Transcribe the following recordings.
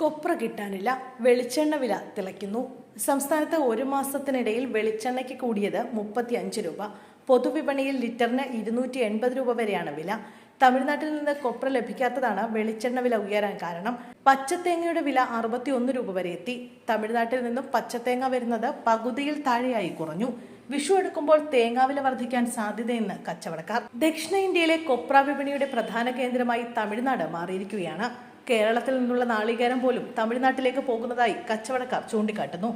കൊപ്ര കിട്ടാനില്ല വെളിച്ചെണ്ണ വില തിളയ്ക്കുന്നു. സംസ്ഥാനത്ത് ഒരു മാസത്തിനിടയിൽ വെളിച്ചെണ്ണയ്ക്ക് കൂടിയത് മുപ്പത്തി അഞ്ച് രൂപ. പൊതുവിപണിയിൽ ലിറ്ററിന് ഇരുന്നൂറ്റി എൺപത് രൂപ വരെയാണ് വില. തമിഴ്നാട്ടിൽ നിന്ന് കൊപ്ര ലഭിക്കാത്തതാണ് വെളിച്ചെണ്ണ വില ഉയരാൻ കാരണം. പച്ചത്തേങ്ങയുടെ വില അറുപത്തി ഒന്ന് രൂപ വരെ എത്തി. തമിഴ്നാട്ടിൽ നിന്നും പച്ചത്തേങ്ങ വരുന്നത് പകുതിയിൽ താഴെയായി കുറഞ്ഞു. വിഷു എടുക്കുമ്പോൾ തേങ്ങാ വില വർദ്ധിക്കാൻ സാധ്യതയെന്ന് കച്ചവടക്കാർ. ദക്ഷിണ ഇന്ത്യയിലെ കൊപ്ര വിപണിയുടെ പ്രധാന കേന്ദ്രമായി തമിഴ്നാട് മാറിയിരിക്കുകയാണ്. കേരളത്തിൽ നിന്നുള്ള നാളികേരം പോലും തമിഴ്നാട്ടിലേക്ക് പോകുന്നതായി കച്ചവടക്കാർ ചൂണ്ടിക്കാട്ടുന്നു.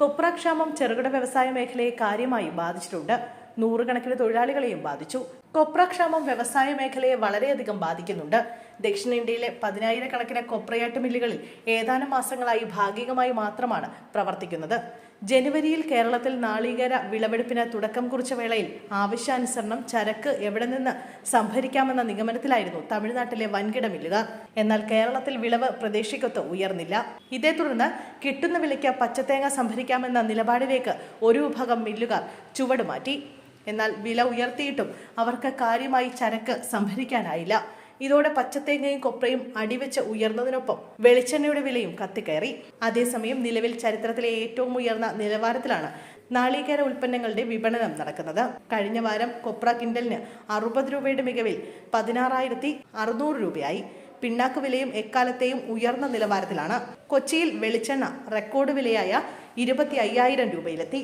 കൊപ്രാക്ഷാമം ചെറുകിട വ്യവസായ മേഖലയെ കാര്യമായി ബാധിച്ചിട്ടുണ്ട്. നൂറുകണക്കിന് തൊഴിലാളികളെയും ബാധിച്ചു. കൊപ്രാക്ഷാമം വ്യവസായ മേഖലയെ വളരെയധികം ബാധിക്കുന്നുണ്ട്. ദക്ഷിണേന്ത്യയിലെ പതിനായിരക്കണക്കിന് കൊപ്രയാട്ട് മില്ലുകളിൽ ഏതാനും മാസങ്ങളായി ഭാഗികമായി മാത്രമാണ് പ്രവർത്തിക്കുന്നത്. ജനുവരിയിൽ കേരളത്തിൽ നാളികേര വിളവെടുപ്പിന് തുടക്കം കുറിച്ച വേളയിൽ ആവശ്യാനുസരണം ചരക്ക് എവിടെ നിന്ന് സംഭരിക്കാമെന്ന നിഗമനത്തിലായിരുന്നു തമിഴ്നാട്ടിലെ വൻകിട മില്ലുകാർ എന്നാൽ കേരളത്തിൽ വിളവ് പ്രതീക്ഷിക്കത്ത് ഉയർന്നില്ല. ഇതേ തുടർന്ന് കിട്ടുന്ന വിലയ്ക്ക് പച്ചത്തേങ്ങ സംഭരിക്കാമെന്ന നിലപാടിലേക്ക് ഒരു വിഭാഗം മില്ലുകാർ ചുവടുമാറ്റി. എന്നാൽ വില ഉയർത്തിയിട്ടും അവർക്ക് കാര്യമായി ചരക്ക് സംഭരിക്കാനായില്ല. ഇതോടെ പച്ചത്തേങ്ങയും കൊപ്രയും അടിവെച്ച് ഉയർന്നതിനൊപ്പം വെളിച്ചെണ്ണയുടെ വിലയും കത്തിക്കയറി. അതേസമയം നിലവിൽ ചരിത്രത്തിലെ ഏറ്റവും ഉയർന്ന നിലവാരത്തിലാണ് നാളികേര ഉൽപ്പന്നങ്ങളുടെ വിപണനം നടക്കുന്നത്. കഴിഞ്ഞ വാരം കൊപ്ര കിൻഡലിന് അറുപത് രൂപയുടെ മികവിൽ പതിനാറായിരത്തി അറുന്നൂറ് രൂപയായി. പിണ്ണാക്ക് വിലയും എക്കാലത്തെയും ഉയർന്ന നിലവാരത്തിലാണ്. കൊച്ചിയിൽ വെളിച്ചെണ്ണ റെക്കോർഡ് വിലയായ ഇരുപത്തി അയ്യായിരം രൂപയിലെത്തി.